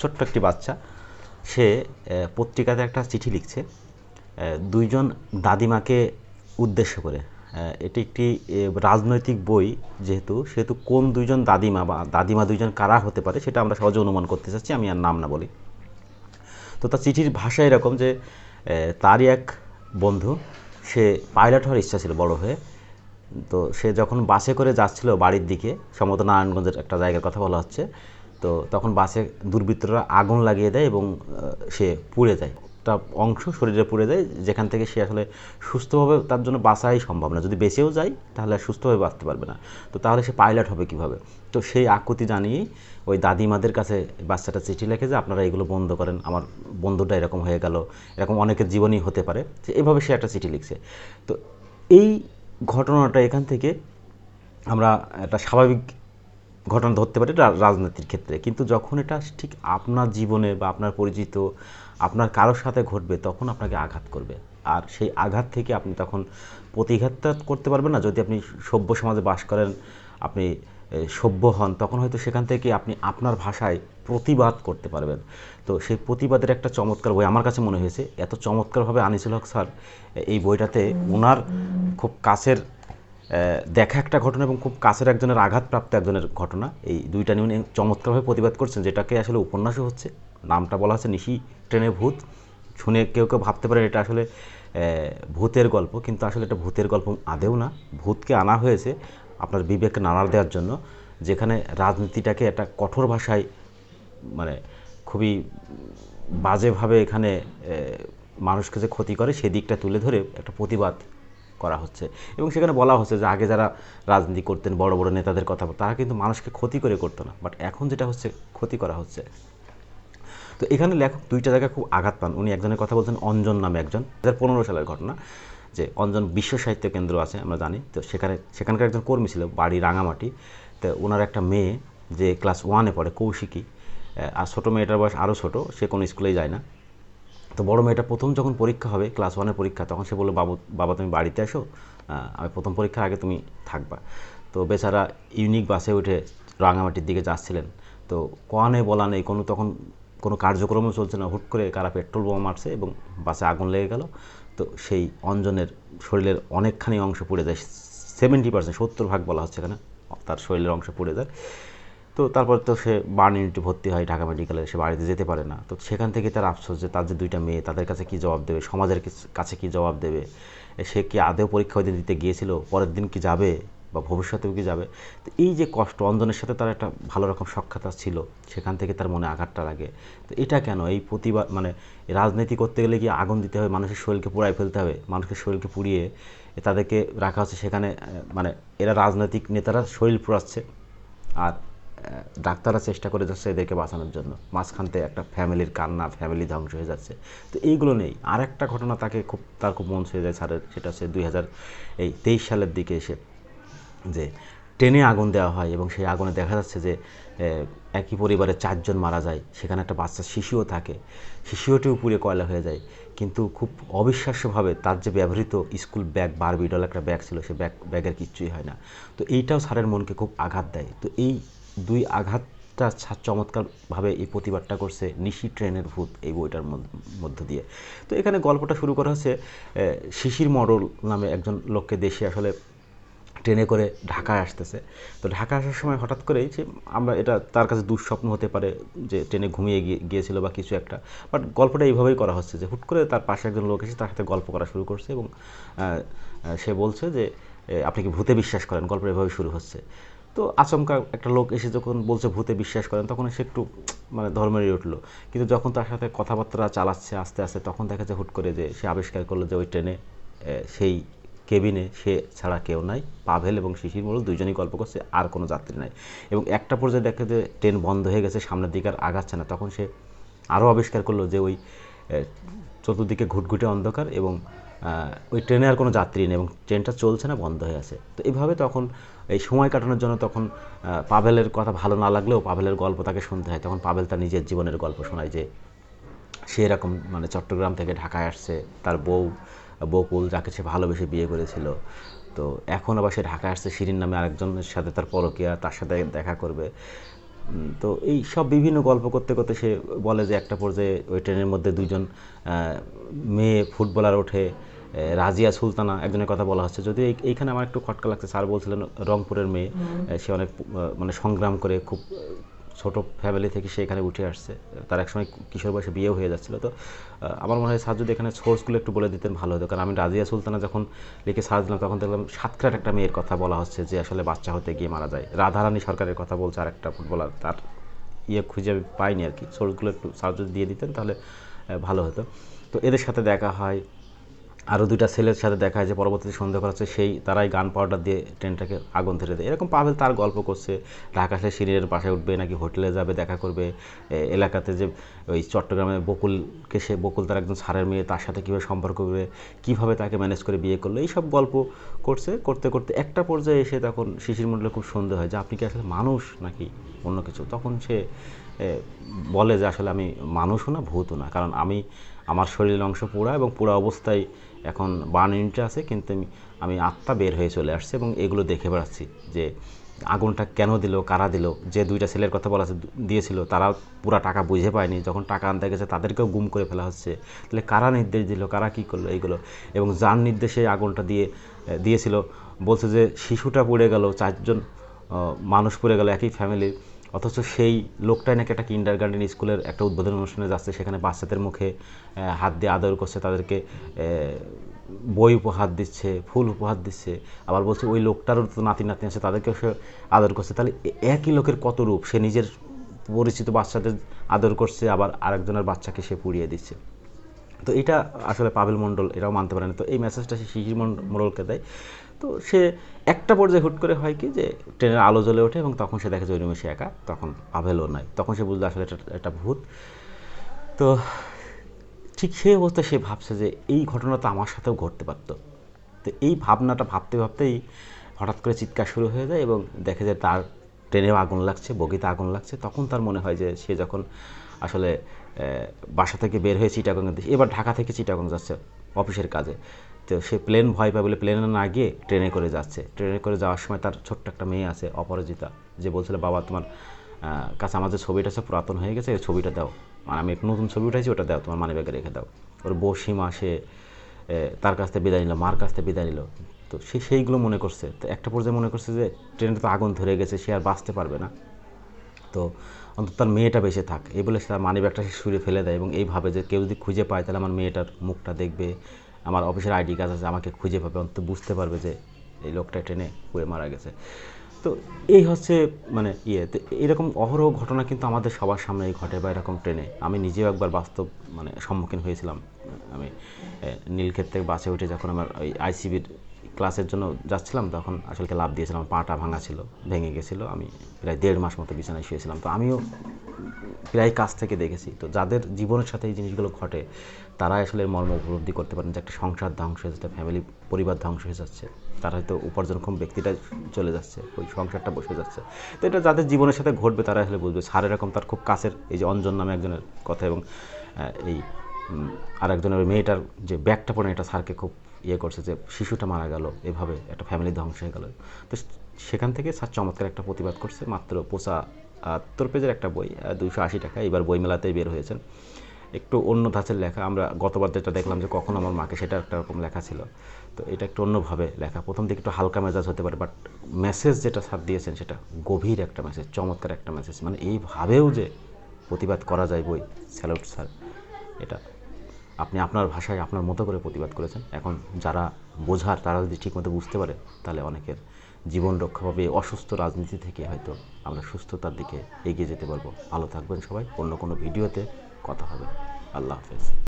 ছোট্ট একটি বাচ্চা। সে পত্রিকাতে একটা চিঠি লিখছে দুইজন দাদিমাকে উদ্দেশ্য করে। এটি একটি রাজনৈতিক বই যেহেতু, সেহেতু কোন দুইজন দাদিমা বা দাদিমা দুইজন কারা হতে পারে সেটা আমরা সহজে অনুমান করতে চাচ্ছি, আমি আর নাম না বলি। তো তার চিঠির ভাষা এরকম যে তারই এক বন্ধু, সে পাইলট হওয়ার ইচ্ছা ছিল বড় হয়ে। তো সে যখন বাসে করে যাচ্ছিল বাড়ির দিকে, সম্ভবত নারায়ণগঞ্জের একটা জায়গার কথা বলা হচ্ছে তো তখন বাসে দুর্বৃত্তরা আগুন লাগিয়ে দেয় এবং সে পুড়ে যায়। একটা অংশ শরীরে পুড়ে যায়, যেখান থেকে সে আসলে সুস্থভাবে তার জন্য বাঁচাই সম্ভব না। যদি বেঁচেও যায়, তাহলে সুস্থভাবে বাঁচতে পারবে না। তো তাহলে সে পাইলট হবে কীভাবে? তো সেই আকুতি জানিয়েই ওই দাদিমাদের কাছে বাচ্চাটা চিঠি লিখে যে, আপনারা এগুলো বন্ধ করেন, আমার বন্ধুটা এরকম হয়ে গেল। এরকম অনেকের জীবনই হতে পারে। এভাবে সে একটা চিঠি লিখছে। তো এই ঘটনাটা এখান থেকে আমরা একটা স্বাভাবিক ঘটনা ধরতে পারে রাজনীতির ক্ষেত্রে। কিন্তু যখন এটা ঠিক আপনার জীবনে বা আপনার পরিচিত, আপনার কারোর সাথে ঘটবে, তখন আপনাকে আঘাত করবে। আর সেই আঘাত থেকে আপনি তখন প্রতিঘাতটা করতে পারবেন না। যদি আপনি সভ্য সমাজে বাস করেন, আপনি সভ্য হন, তখন হয়তো সেখান থেকে আপনি আপনার ভাষায় প্রতিবাদ করতে পারবেন। তো সেই প্রতিবাদের একটা চমৎকার বই আমার কাছে মনে হয়েছে। এত চমৎকারভাবে আনিসুল হক স্যার এই বইটাতে ওনার খুব কাছের দেখা একটা ঘটনা এবং খুব কাছের একজনের আঘাতপ্রাপ্ত একজনের ঘটনা, এই দুইটা নিয়ে চমৎকারভাবে প্রতিবাদ করছেন, যেটাকে আসলে উপন্যাসও হচ্ছে, নামটা বলা হচ্ছে নিশি ট্রেনে ভূত। শুনে কেউ কেউ ভাবতে পারেন এটা আসলে ভূতের গল্প, কিন্তু আসলে এটা ভূতের গল্প আদেও না। ভূতকে আনা হয়েছে আপনার বিবেককে নাড়া দেওয়ার জন্য, যেখানে রাজনীতিটাকে একটা কঠোর ভাষায় মানে খুবই বাজেভাবে এখানে মানুষকে যে ক্ষতি করে, সেদিকটা তুলে ধরে একটা প্রতিবাদ করা হচ্ছে। এবং সেখানে বলা হচ্ছে যে আগে যারা রাজনীতি করতেন, বড় বড় নেতাদের কথা, তারা কিন্তু মানুষকে ক্ষতি করে করতো না। বাট এখন যেটা হচ্ছে, ক্ষতি করা হচ্ছে। তো এখানে লেখক দুইটা জায়গায় খুব আঘাত পান। উনি একজনের কথা বলছেন, অঞ্জন নামে একজন। দু হাজার পনেরো সালের ঘটনা, যে অঞ্জন বিশ্ব সাহিত্য কেন্দ্র আছে, আমরা জানি। তো সেখানে, সেখানকার একজন কর্মী ছিল, বাড়ি রাঙামাটি। তো ওনার একটা মেয়ে, যে ক্লাস ওয়ানে পড়ে, কৌশিকী আর ছোটো মেয়েটার বয়স আরও ছোটো, সে কোনো স্কুলেই যায় না। তো বড় মেয়েটা প্রথম যখন পরীক্ষা হবে ক্লাস ওয়ানের পরীক্ষা, তখন সে বলল, বাবু, বাবা, তুমি বাড়িতে আসো আমি প্রথম পরীক্ষার আগে তুমি থাকবা। তো বেচারা ইউনিক বাসে উঠে রাঙামাটির দিকে যাচ্ছিলেন। তো কোয়ানে বলা নেই, কোনো তখন কোনো কার্যক্রমও চলছে না। হুট করে কারা পেট্রোল বোমা মারছে এবং বাসে আগুন লেগে গেল। তো সেই অঞ্জনের শরীরের অনেকখানি অংশ পুড়ে যায়। সেভেন্টি পার্সেন্ট সত্তর ভাগ বলা হচ্ছে এখানে, তার শরীরের অংশ পুড়ে যায়। তো তারপর তো সে বার্ন ইউনিটে ভর্তি হয়, ঢাকা মেডিকেলে সে বাড়িতে যেতে পারে না। তো সেখান থেকে তার আফসোস যে তার যে দুইটা মেয়ে, তাদের কাছে কি জবাব দেবে, সমাজের কাছে কি জবাব দেবে? সে কি আদেও পরীক্ষা ওই দিতে গিয়েছিল, পরের দিন কি যাবে বা ভবিষ্যতেও কি যাবে? তো এই যে কষ্ট অঞ্জনের সাথে তার একটা ভালো রকম সক্ষতা ছিল, সেখান থেকে তার মনে আঘাতটা লাগে। তো এটা কেন? এই প্রতিবাদ মানে রাজনীতি করতে গেলে কি আগুন দিতে হবে, মানুষের শরীরকে পুড়াই ফেলতে হবে, মানুষের শরীরকে পুড়িয়ে তাদেরকে রাখা হচ্ছে সেখানে মানে এরা রাজনৈতিক নেতারা শরীর পুড়াচ্ছে। আর ডাক্তাররা চেষ্টা করে যাচ্ছে এদেরকে বাঁচানোর জন্য। মাঝখানতে একটা ফ্যামিলির কান্না, ফ্যামিলি ধ্বংস হয়ে যাচ্ছে। তো এইগুলো নেই। আর একটা ঘটনা তাকে খুব, তার খুব মন ছুঁয়ে যায় স্যারের, সেটা হচ্ছে দুই হাজার এই তেইশ সালের দিকে এসে যে ট্রেনে আগুন দেওয়া হয় এবং সেই আগুনে দেখা যাচ্ছে যে একই পরিবারে চারজন মারা যায়। সেখানে একটা বাচ্চা, শিশুও থাকে। শিশুটিও পুড়ে কয়লা হয়ে যায়। কিন্তু খুব অবিশ্বাস্যভাবে তার যে ব্যবহৃত স্কুল ব্যাগ, বারবিডল একটা ব্যাগ ছিল, সে ব্যাগ, ব্যাগের কিচ্ছুই হয় না। তো এইটাও স্যারের মনকে খুব আঘাত দেয়। তো এই দুই আঘাতটা চমৎকারভাবে এই প্রতিবাদটা করছে নিশি ট্রেনের ভূত এই বইটার মধ্য- দিয়ে। তো এখানে গল্পটা শুরু করা হচ্ছে শিশির মডল নামে একজন লোককে দেশে আসলে ট্রেনে করে ঢাকায় আসতেছে। তো ঢাকা আসার সময় হঠাৎ করেই যে আমরা এটা তার কাছে দুঃস্বপ্ন হতে পারে যে ট্রেনে ঘুমিয়ে গিয়ে গিয়েছিল বা কিছু একটা। বাট গল্পটা এইভাবেই করা হচ্ছে যে হুট করে তার পাশে একজন লোক এসে তার সাথে গল্প করা শুরু করছে এবং সে বলছে যে আপনি কি ভূতে বিশ্বাস করেন? গল্পটা এভাবে শুরু হচ্ছে। তো আচমকা একটা লোক এসে যখন বলছে ভূতে বিশ্বাস করেন, তখন সে একটু মানে ধর্মেরই উঠল। কিন্তু যখন তার সাথে কথাবার্তা চালাচ্ছে আস্তে আস্তে, তখন দেখা যায় হুট করে যে সে আবিষ্কার করল যে ওই ট্রেনে সেই কেবিনে সে ছাড়া কেউ নাই। পাভেল এবং শিশির মোড়ল দুইজনই গল্প করছে, আর কোনো যাত্রী নাই। এবং একটা পর্যায়ে দেখে যে ট্রেন বন্ধ হয়ে গেছে, সামনের দিকে আর আগাচ্ছে না। তখন সে আরও আবিষ্কার করল যে ওই চতুর্দিকে ঘুটঘুটে অন্ধকার এবং ওই ট্রেনে আর কোনো যাত্রী নেই এবং ট্রেনটা চলছে না, বন্ধ হয়ে আছে। তো এইভাবে তখন এই সময় কাটানোর জন্য তখন পাভেলের কথা ভালো না লাগলেও পাভেলের গল্প তাকে শুনতে হয়। তখন পাভেল তার নিজের জীবনের গল্প শোনায় যে সে এরকম মানে চট্টগ্রাম থেকে ঢাকায় আসছে, তার বউ, বকুল, যাকে সে ভালোবেসে বিয়ে করেছিল। তো এখন আবার সে ঢাকায় আসছে, শিরিন নামে আরেকজনের সাথে তার পরকিয়া, তার সাথে দেখা করবে। তো এই সব বিভিন্ন গল্প করতে করতে সে বলে যে একটা পর্যায়ে ওই ট্রেনের মধ্যে দুজন মেয়ে ফুটবলার ওঠে রাজিয়া সুলতানা একজনের কথা বলা হচ্ছে। যদি এই- এইখানে আমার একটু খটকা লাগছে। স্যার বলছিলেন রংপুরের মেয়ে সে অনেক মানে সংগ্রাম করে খুব ছোট ফ্যামিলি থেকে সে এখানে উঠে আসছে। তার একসময় কিশোর বয়সে বিয়েও হয়ে যাচ্ছিল। তো আমার মনে হয় স্যার যদি এখানে সোর্সগুলো একটু বলে দিতেন ভালো হতো। কারণ আমি রাজিয়া সুলতানা যখন লিখে সার্চ দিলাম, তখন দেখলাম সাতক্ষীরার একটা মেয়ের কথা বলা হচ্ছে যে আসলে বাচ্চা হতে গিয়ে মারা যায়। রাধারানী সরকারের কথা বলছে আর একটা ফুটবলার। তার ইয়ে খুঁজে আমি পাইনি আর কি। সোর্সগুলো একটু যদি দিয়ে দিতেন তাহলে ভালো হতো। তো এদের সাথে দেখা হয়। আরও দুইটা ছেলের সাথে দেখা যায় যে পরবর্তীতে সন্দেহ করা হচ্ছে সেই তারাই গান পাউডার দিয়ে ট্রেনটাকে আগুন ধরে দেয়। এরকম পাভেল তার গল্প করছে, ঢাকা সে সিরিয়ার পাশে উঠবে নাকি হোটেলে যাবে, দেখা করবে। এলাকাতে যে ওই চট্টগ্রামে বকুলকে সে বকুল তার একজন সারের মেয়ে, তার সাথে কীভাবে সম্পর্ক করে, কীভাবে তাকে ম্যানেজ করে বিয়ে করল, এইসব গল্প করছে, করতে করতে একটা পর্যায়ে এসে তখন শিশির মণ্ডলে খুব সন্দেহ হয় যে, আপনি কি আসলে মানুষ নাকি অন্য কিছু? তখন সে বলে যে, আসলে আমি মানুষও না, ভূতও না। কারণ আমি, আমার শরীরের অংশ পুরা এবং পুরা অবস্থায় এখন বার্ন ইউনিটে আছে, কিন্তু আমি আমি আত্মা বের হয়ে চলে আসছে এবং এগুলো দেখে বেড়াচ্ছি যে আগুনটা কেন দিল, কারা দিল, যে দুইটা ছেলের কথা বলা দিয়েছিল, তারা পুরা টাকা বুঝে পায়নি, যখন টাকা আনতে গেছে তাদেরকেও গুম করে ফেলা হচ্ছে। তাহলে কারা নির্দেশ দিল, কারা কী করল এইগুলো? এবং যার নির্দেশে আগুনটা দিয়ে, দিয়েছিল, বলছে যে শিশুটা পড়ে গেল, চারজন মানুষ পড়ে গেল, একই ফ্যামিলির অথচ সেই লোকটাই নাকি একটা কিন্ডার গার্ডেন স্কুলের একটা উদ্বোধন অনুষ্ঠানে যাচ্ছে, সেখানে বাচ্চাদের মুখে হাত দিয়ে আদর করছে, তাদেরকে বই উপহার দিচ্ছে, ফুল উপহার দিচ্ছে, আবার বলছে ওই লোকটারও তো নাতি নাতনি আছে, তাদেরকেও সে আদর করছে। তাহলে একই লোকের কত রূপ? সে নিজের পরিচিত বাচ্চাদের আদর করছে, আবার আরেকজনের বাচ্চাকে সে পুড়িয়ে দিচ্ছে। তো এটা আসলে পাভেল মণ্ডল, এরাও মানতে পারে না তো এই মেসেজটা সে শিশির মণ্ড- মণ্ডলকে দেয়। তো সে একটা পর্যায়ে হুট করে হয় কি যে ট্রেনের আলো জ্বলে ওঠে এবং তখন সে দেখে যে ওই একা, তখন পাভেলও নাই। তখন সে বুঝলো আসলে এটা একটা ভূত। তো ঠিক সেই অবস্থায় সে ভাবছে যে এই ঘটনা তো আমার সাথেও ঘটতে পারতো। তো এই ভাবনাটা ভাবতে ভাবতেই হঠাৎ করে চিৎকার শুরু হয়ে যায় এবং দেখে যে তার ট্রেনেও আগুন লাগছে, বগিতে আগুন লাগছে। তখন তার মনে হয় যে সে যখন আসলে বাসা থেকে বের হয়ে দিকে এবার ঢাকা থেকে চিটাগং যাচ্ছে অফিসের কাজে। তো সে প্লেন ভয় পায় বলে প্লেনে না গিয়ে ট্রেনে করে যাচ্ছে। ট্রেনে করে যাওয়ার সময় তার ছোট্ট একটা মেয়ে আছে, অপরাজিতা। যে বলছিল, বাবা, তোমার কাছে আমার যে ছবিটা আছে, পুরাতন হয়ে গেছে, এই ছবিটা দাও। মানে আমি একটু নতুন ছবি উঠাইছি, ওটা দাও, তোমার মানি ব্যাগে রেখে দাও। ওর বউ সীমা সে তার কাছ থেকে বিদায় নিল, মার কাছ থেকে বিদায় নিল। তো সে সেইগুলো মনে করছে। তো একটা পর্যায়ে মনে করছে যে ট্রেনে তো আগুন ধরে গেছে, সে আর বাঁচতে পারবে না। তো অন্তত তার মেয়েটা বেঁচে থাক। এই বলে সে তার মানি ব্যাগটা সে শুয়ে ফেলে দেয় এবং এইভাবে যে কেউ যদি খুঁজে পায়, তাহলে আমার মেয়েটার মুখটা দেখবে। আমার অফিসের আইডি কাজ আছে, আমাকে খুঁজে পাবে, অন্তত বুঝতে পারবে যে এই লোকটা ট্রেনে হয়ে মারা গেছে। তো এই হচ্ছে মানে ইয়ে তো এরকম অহরহ ঘটনা কিন্তু আমাদের সবার সামনেই ঘটে বা এরকম ট্রেনে আমি নিজেও একবার বাস্তব মানে সম্মুখীন হয়েছিলাম। আমি নীলক্ষেত্রে নীলক্ষেত থেকে বাসে উঠে যখন আমার ওই আইসিবির ক্লাসের জন্য যাচ্ছিলাম, তখন আসলে লাভ দিয়েছিলাম, পাটা ভাঙা ছিল, ভেঙে গেছিল। আমি প্রায় দেড় মাস মতো বিছানায় শুয়েছিলাম। তো আমিও প্রায় কাছ থেকে দেখেছি। তো যাদের জীবনের সাথে এই জিনিসগুলো ঘটে তারা আসলে মর্ম উপলব্ধি করতে পারেন যে একটা সংসার ধ্বংস হয়ে যাচ্ছে ফ্যামিলি পরিবার ধ্বংস হয়ে যাচ্ছে। তারা হয়তো উপার্জনক্ষম ব্যক্তিটা চলে যাচ্ছে, ওই সংসারটা বসে যাচ্ছে। তো এটা যাদের জীবনের সাথে ঘটবে তারা আসলে বুঝবে। স্যার এরকম তার খুব কাছের, এই যে অঞ্জন নামে একজনের কথা এবং এই আর একজনের মেয়েটার যে ব্যাগটা পড়ে, এটা স্যারকে খুব ইয়ে করছে যে শিশুটা মারা গেল, এভাবে একটা ফ্যামিলি ধ্বংস হয়ে গেল। তো সেখান থেকে স্যার চমৎকার একটা প্রতিবাদ করছে, মাত্র পোষা আত্তর পেজের একটা বই দুশো আশি টাকা, এবার বইমেলাতেই বের হয়েছেন। একটু অন্য ধাঁচের লেখা, আমরা গতবার যেটা দেখলাম যে কখন আমার মাকে সেটা একটা রকম লেখা ছিল। তো এটা একটু অন্যভাবে লেখা, প্রথম দিকে একটু হালকা মেজাজ হতে পারে বাট মেসেজ যেটা স্যার দিয়েছেন সেটা গভীর একটা মেসেজ চমৎকার একটা মেসেজ মানে এইভাবেও যে প্রতিবাদ করা যায় বই স্যালুট স্যার, এটা আপনি আপনার ভাষায় আপনার মতো করে প্রতিবাদ করেছেন। এখন যারা বোঝার, তারা যদি ঠিকমতো বুঝতে পারে, তাহলে অনেকের জীবন রক্ষা পাবে। অসুস্থ রাজনীতি থেকে হয়তো আমরা সুস্থতার দিকে এগিয়ে যেতে পারব। ভালো থাকবেন সবাই। অন্য কোনো ভিডিওতে কথা হবে। আল্লাহ হাফেজ।